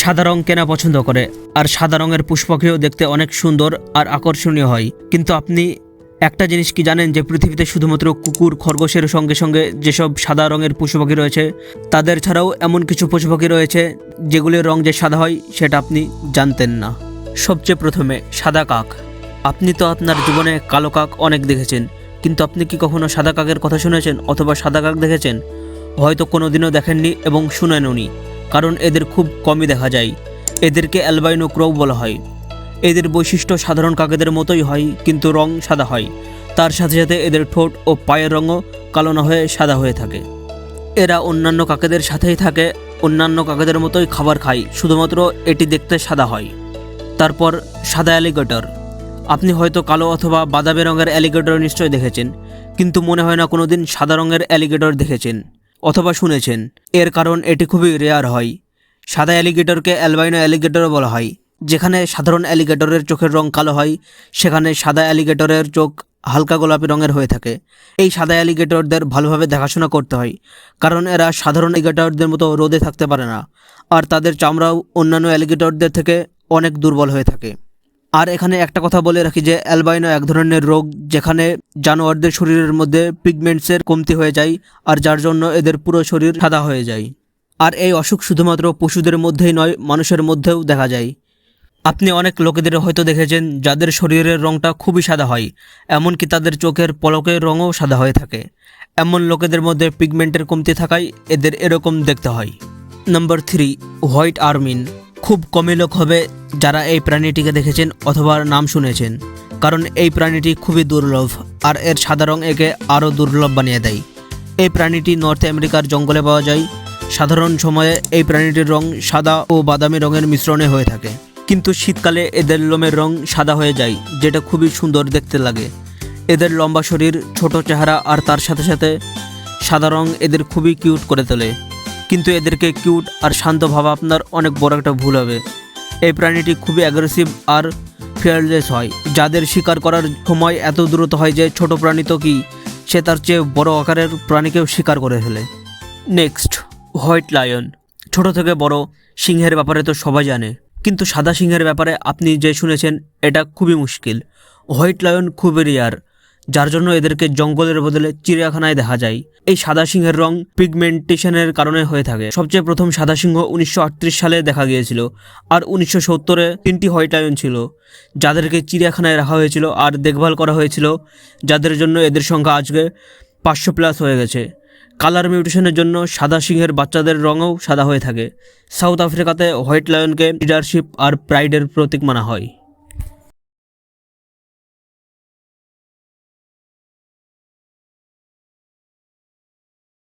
সাদা রং কেনা পছন্দ করে। আর সাদা রঙের পুষ্পকেও দেখতে অনেক সুন্দর আর আকর্ষণীয় হয়। কিন্তু আপনি একটা জিনিস কি জানেন যে পৃথিবীতে শুধুমাত্র কুকুর, খরগোশের সঙ্গে সঙ্গে যেসব সাদা রঙের পশু পাখি রয়েছে, তাদের ছাড়াও এমন কিছু পশু পাখি রয়েছে যেগুলির রং যে সাদা হয় সেটা আপনি জানতেন না। সবচেয়ে প্রথমে সাদা কাক। আপনি তো আপনার জীবনে কালো কাক অনেক দেখেছেন, কিন্তু আপনি কি কখনো সাদা কাকের কথা শুনেছেন অথবা সাদা কাক দেখেছেন? হয়তো কোনোদিনও দেখেননি এবং শুনেননি কারণ এদের খুব কমই দেখা যায়। এদেরকে অ্যালবাইনো ক্রৌ বলা হয়। এদের বৈশিষ্ট্য সাধারণ কাকেদের মতোই হয়, কিন্তু রং সাদা হয়। তার সাথে সাথে এদের ঠোঁট ও পায়ের রঙও কালো না হয়ে সাদা হয়ে থাকে। এরা অন্যান্য কাকেদের সাথেই থাকে, অন্যান্য কাকেদের মতোই খাবার খায়, শুধুমাত্র এটি দেখতে সাদা হয়। তারপর সাদা অ্যালিগেটর। আপনি হয়তো কালো অথবা বাদামি রঙের অ্যালিগেটর নিশ্চয়ই দেখেছেন, কিন্তু মনে হয় না কোনোদিন সাদা রঙের অ্যালিগেটর দেখেছেন। অথবা শুনেছেন। এর কারণ এটি খুবই রেয়ার হয়। সাদা অ্যালিগেটরকে অ্যালবাইনো অ্যালিগেটরও বলা হয়। যেখানে সাধারণ অ্যালিগেটরের চোখের রং কালো হয়, সেখানে সাদা অ্যালিগেটরের চোখ হালকা গোলাপি রঙের হয়ে থাকে। এই সাদা অ্যালিগেটরদের ভালোভাবে দেখাশোনা করতে হয়, কারণ এরা সাধারণ অ্যালিগেটরদের মতো রোদে থাকতে পারে না, আর তাদের চামড়াও অন্যান্য অ্যালিগেটরদের থেকে অনেক দুর্বল হয়ে থাকে। আর এখানে একটা কথা বলে রাখি যে অ্যালবাইনো এক ধরনের রোগ যেখানে জানোয়ারদের শরীরের মধ্যে পিগমেন্টসের কমতি হয়ে যায় আর যার জন্য এদের পুরো শরীর সাদা হয়ে যায়। আর এই অসুখ শুধুমাত্র পশুদের মধ্যেই নয়, মানুষের মধ্যেও দেখা যায়। আপনি অনেক লোকেদের হয়তো দেখেছেন যাদের শরীরের রঙটা খুবই সাদা হয়, এমনকি তাদের চোখের পলকের রঙও সাদা হয়ে থাকে। এমন লোকেদের মধ্যে পিগমেন্টের কমতি থাকায় এদের এরকম দেখতে হয়। Number three, white ermine. খুব কমই লোক হবে যারা এই প্রাণীটিকে দেখেছেন অথবা নাম শুনেছেন। কারণ এই প্রাণীটি খুবই দুর্লভ, আর এর সাদা একে আরও দুর্লভ বানিয়ে দেয়। এই প্রাণীটি নর্থ আমেরিকার জঙ্গলে পাওয়া যায়। সাধারণ সময়ে এই প্রাণীটির রং সাদা ও বাদামি রঙের মিশ্রণে হয়ে থাকে। কিন্তু শীতকালে এদের লোমের রং সাদা হয়ে যায়, যেটা খুবই সুন্দর দেখতে লাগে। এদের লম্বা শরীর, ছোট চেহারা আর তার সাথে সাথে সাদা রং এদের খুবই কিউট করে তোলে। কিন্তু এদেরকে কিউট আর শান্ত ভাবা আপনার অনেক বড় একটা ভুল হবে। এই প্রাণীটি খুবই অ্যাগ্রেসিভ আর ফিয়ারলেস হয়, যাদের শিকার করার সময় এত দ্রুত হয় যে ছোট প্রাণী তো কি, সে তার চেয়ে বড় আকারের প্রাণীকেও শিকার করে ফেলে। নেক্সট হোয়াইট লায়ন ছোট থেকে বড়, সিংহের ব্যাপারে তো সবাই জানে, কিন্তু সাদা সিংহের ব্যাপারে আপনি যে শুনেছেন, এটা খুবই মুশকিল। হোয়াইট লায়ন খুবই রেয়ার যার জন্য এদেরকে জঙ্গলের বদলে চিড়িয়াখানায় দেখা যায়। এই সাদা সিংহের রং পিগমেন্টেশনের কারণে হয়ে থাকে। সবচেয়ে প্রথম সাদা সিংহ উনিশশো আটত্রিশ সালে দেখা গিয়েছিল আর উনিশশো সত্তরে তিনটি হোয়াইট লায়ন ছিল, যাদেরকে চিড়িয়াখানায় রাখা হয়েছিল আর দেখভাল করা হয়েছিল, যাদের জন্য এদের সংখ্যা আজকে পাঁচশো প্লাস হয়ে গেছে। কালার মিউটেশনের জন্য সাদা সিংহের বাচ্চাদের রঙও সাদা হয়ে থাকে। সাউথ আফ্রিকাতে হোয়াইট লায়নকে লিডারশিপ আর প্রাইডের প্রতীক মানা হয়।